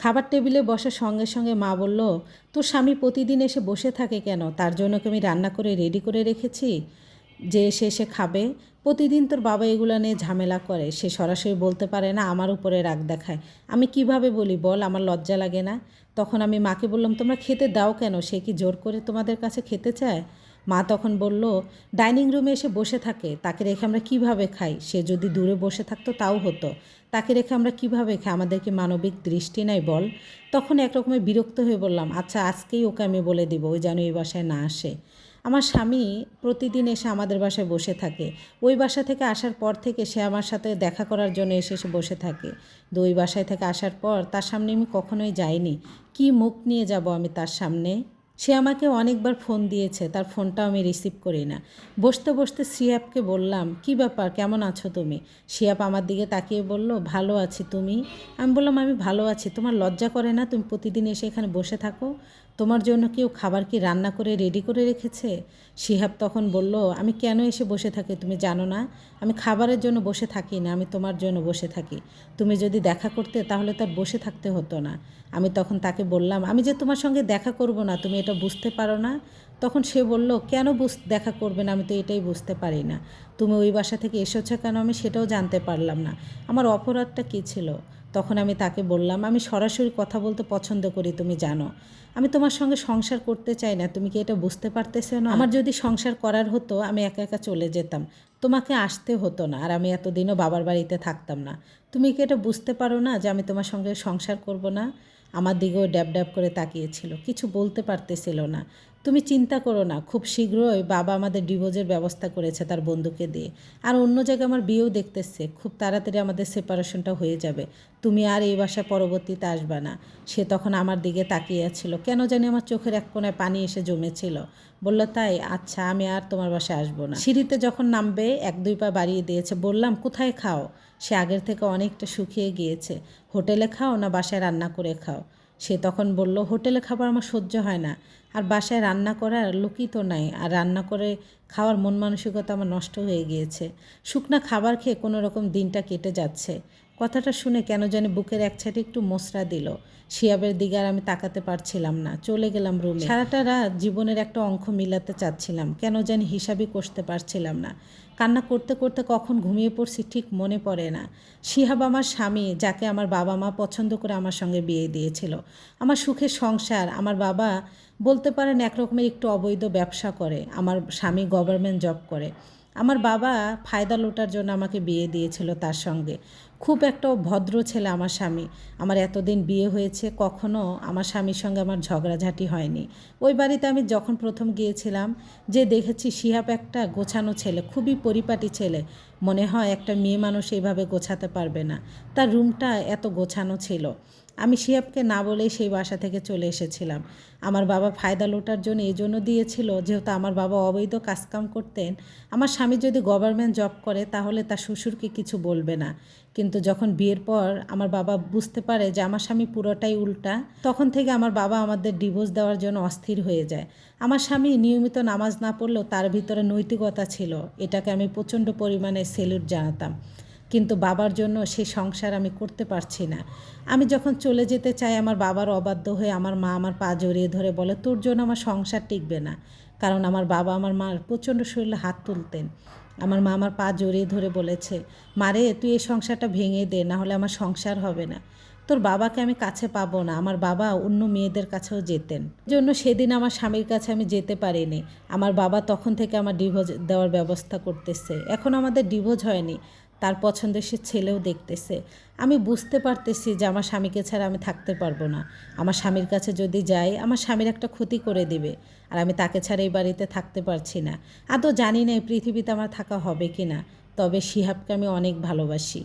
খাবার টেবিলে বসার সঙ্গে সঙ্গে মা বলল, তোর স্বামী প্রতিদিন এসে বসে থাকে কেন? তার জন্য কি আমি রান্না করে রেডি করে রেখেছি? যে এসে এসে খাবে। প্রতিদিন তোর বাবা এগুলো নিয়ে ঝামেলা করে। সে সরাসরি বলতে পারে না, আমার উপরে রাগ দেখায়। আমি কীভাবে বলি, বল, আমার লজ্জা লাগে না। তখন আমি মাকে বললাম, তোমরা খেতে দাও কেন? সে কি জোর করে তোমাদের কাছে খেতে চায়? মা তখন বলল, ডাইনিং রুমে এসে বসে থাকে, তাকে রেখে আমরা কীভাবে খাই? সে যদি দূরে বসে থাকতো তাও হতো। তাকে রেখে আমরা কীভাবে খাই? আমাদেরকে মানবিক দৃষ্টি নাই বল? তখন একরকমের বিরক্ত হয়ে বললাম আচ্ছা আজকেই ওকে আমি বলে দিব ওই যেন এই বাসায় না আসে। আমার স্বামী প্রতিদিন এসে আমাদের বাসায় বসে থাকে। ওই বাসা থেকে আসার পর থেকে সে আমার সাথে দেখা করার জন্য এসে এসে বসে থাকে। ওই বাসায় থেকে আসার পর তার সামনে আমি কখনোই যাইনি। কি মুখ নিয়ে যাব আমি তার সামনে? সে আমাকে অনেকবার ফোন দিয়েছে, তার ফোনটাও আমি রিসিভ করি না। বসতে বসতে সিয়াপকে বললাম, কি ব্যাপার? কেমন আছো তুমি? সিয়াপ আমার দিকে তাকিয়ে বলল, ভালো আছি তুমি। আমি বললাম, আমি ভালো আছি। তোমার লজ্জা করে না তুমি প্রতিদিন এসে এখানে বসে থাকো? তোমার জন্য কেউ খাবার কি রান্না করে রেডি করে রেখেছে? শিহাব তখন বলল, আমি কেন এসে বসে থাকি? তুমি জানো না? আমি খাবারের জন্য বসে থাকি না, আমি তোমার জন্য বসে থাকি। তুমি যদি দেখা করতে, তাহলে তার বসে থাকতে হতো না। আমি তখন তাকে বললাম, আমি যে তোমার সঙ্গে দেখা করব না, তুমি এটা বুঝতে পারো না? তখন সে বলল, কেন বুঝ, দেখা করবে না? আমি তো এটাই বুঝতে পারি না। তুমি ওই বাসা থেকে এসেছ কেন? আমি সেটাও জানতে পারলাম না। আমার অপরাধটা কী ছিল? তখন আমি তাকে বললাম, আমি সরাসরি কথা বলতে পছন্দ করি, তুমি জানো। আমি তোমার সঙ্গে সংসার করতে চাই না, তুমি কি এটা বুঝতে পারতেছো না? আমার যদি সংসার করার হতো, আমি একা একা চলে যেতাম। তোমাকে আসতে হতো না, আর আমি এতদিনও বাবার বাড়িতে থাকতাম না। তুমি কি এটা বুঝতে পারো না যে আমি তোমার সঙ্গে সংসার করব না? আমার দিকেও ড্যাব ড্যাব করে তাকিয়েছিল, কিছু বলতে পারতেছিল না। তুমি চিন্তা করো না, খুব শীঘ্রই বাবা আমাদের ডিভোর্সের ব্যবস্থা করেছে তার বন্ধুকে দিয়ে। আর অন্য জায়গায় আমার বিয়েও দেখতেছে, খুব তাড়াতাড়ি আমাদের সেপারেশনটা হয়ে যাবে। তুমি আর এই বাসায় পরবর্তীতে আসবে না। সে তখন আমার দিকে তাকিয়ে ছিল কেন জানি আমার চোখের এক কোনায় পানি এসে জমেছিল। বলল, তাই আচ্ছা আমি আর তোমার বাসায় আসব না। সিঁড়িতে যখন নামবে, এক দুই পা বাড়িয়ে দিয়েছে। বললাম, কোথায় খাও? সে আগের থেকে অনেকটা শুকিয়ে গিয়েছে। হোটেলে খাও না বাসায় রান্না করে খাও? সে তখন বলল, হোটেলে খাবার আমার সহ্য হয় না। আর বাসায় রান্না করার লোকই তো নাই। আর রান্না করে খাওয়ার মন মানসিকতা আমার নষ্ট হয়ে গিয়েছে। শুকনা খাবার খেয়ে কোনো রকম দিনটা কেটে যাচ্ছে। কথাটা শুনে কেন জানি বুকের এক ছাইটে একটু মোসরা দিল। শিয়াবের দিকে আর আমি তাকাতে পারছিলাম না। চলে গেলাম রুমে। সারাটা রাত জীবনের একটা অঙ্ক মিলাতে চাচ্ছিলাম। কেন জানি হিসাবই কষতে পারছিলাম না। কান্না করতে করতে কখন ঘুমিয়ে পড়ছি ঠিক মনে পড়ে না। শিহাব আমার স্বামী, যাকে আমার বাবা মা পছন্দ করে আমার সঙ্গে বিয়ে দিয়েছিল। আমার সুখের সংসার, আমার বাবা বলতে পারেন একরকমের একটু অবৈধ ব্যবসা করে। আমার স্বামী গভর্নমেন্ট জব করে। আমার বাবা ফায়দা লোটার জন্য আমাকে বিয়ে দিয়েছিল তার সঙ্গে। খুব একটা ভদ্র ছেলে আমার স্বামী। আমার এতদিন বিয়ে হয়েছে, কখনো আমার স্বামীর সঙ্গে আমার ঝগড়াঝাটি হয়নি। ওই বাড়িতে আমি যখন প্রথম গিয়েছিলাম, যে দেখেছি শিহাব একটা গোছানো ছেলে, খুবই পরিপাটি ছেলে। মনে হয় একটা মেয়ে মানুষ এইভাবে গোছাতে পারবে না। তার রুমটা এত গোছানো ছিল। আমি শিয়াবকে না বলেই সেই বাসা থেকে চলে এসেছিলাম। আমার বাবা ফায়দা লোটার জন্য এই জন্য দিয়েছিল, যেহেতু আমার বাবা অবৈধ কাজকাম করতেন। আমার স্বামী যদি গভর্নমেন্ট জব করে, তাহলে তার শ্বশুরকে কিছু বলবে না। কিন্তু যখন বিয়ের পর আমার বাবা বুঝতে পারে যে আমার স্বামী পুরোটাই উল্টা, তখন থেকে আমার বাবা আমাদের ডিভোর্স দেওয়ার জন্য অস্থির হয়ে যায়। আমার স্বামী নিয়মিত নামাজ না পড়লেও তার ভিতরে নৈতিকতা ছিল, এটাকে আমি প্রচণ্ড পরিমাণে সেলুট জানাতাম। কিন্তু বাবার জন্য সেই সংসার আমি করতে পারছি না। আমি যখন চলে যেতে চাই, আমার বাবার অবাধ্য হয়ে আমার মা আমার পা জড়িয়ে ধরে বলে, তোর জন্য আমার সংসার টিকবে না। কারণ আমার বাবা আমার মার প্রচণ্ড শরীরে হাত তুলতেন। আমার মা আমার পা জড়িয়ে ধরে বলেছে, মারে, তুই এই সংসারটা ভেঙে দে, না হলে আমার সংসার হবে না। তোর বাবাকে আমি কাছে পাবো না, আমার বাবা অন্য মেয়েদের কাছেও যেতেন। জন্য সেদিন আমার স্বামীর কাছে আমি যেতে পারিনি। আমার বাবা তখন থেকে আমার ডিভোর্স দেওয়ার ব্যবস্থা করতেছে। এখন আমাদের ডিভোর্স হয়নি। তার পছন্দের সে ছেলেও দেখতেছে। আমি বুঝতে পারতেছি যে আমার স্বামীকে ছাড়া আমি থাকতে পারব না। আমার স্বামীর কাছে যদি যাই, আমার স্বামীর একটা ক্ষতি করে দিবে। আর আমি তাকে ছাড়া এই বাড়িতে থাকতে পারছি না। আদৌ জানি না এই পৃথিবীতে আমার থাকা হবে কি না তবে শিহাবকে আমি অনেক ভালোবাসি।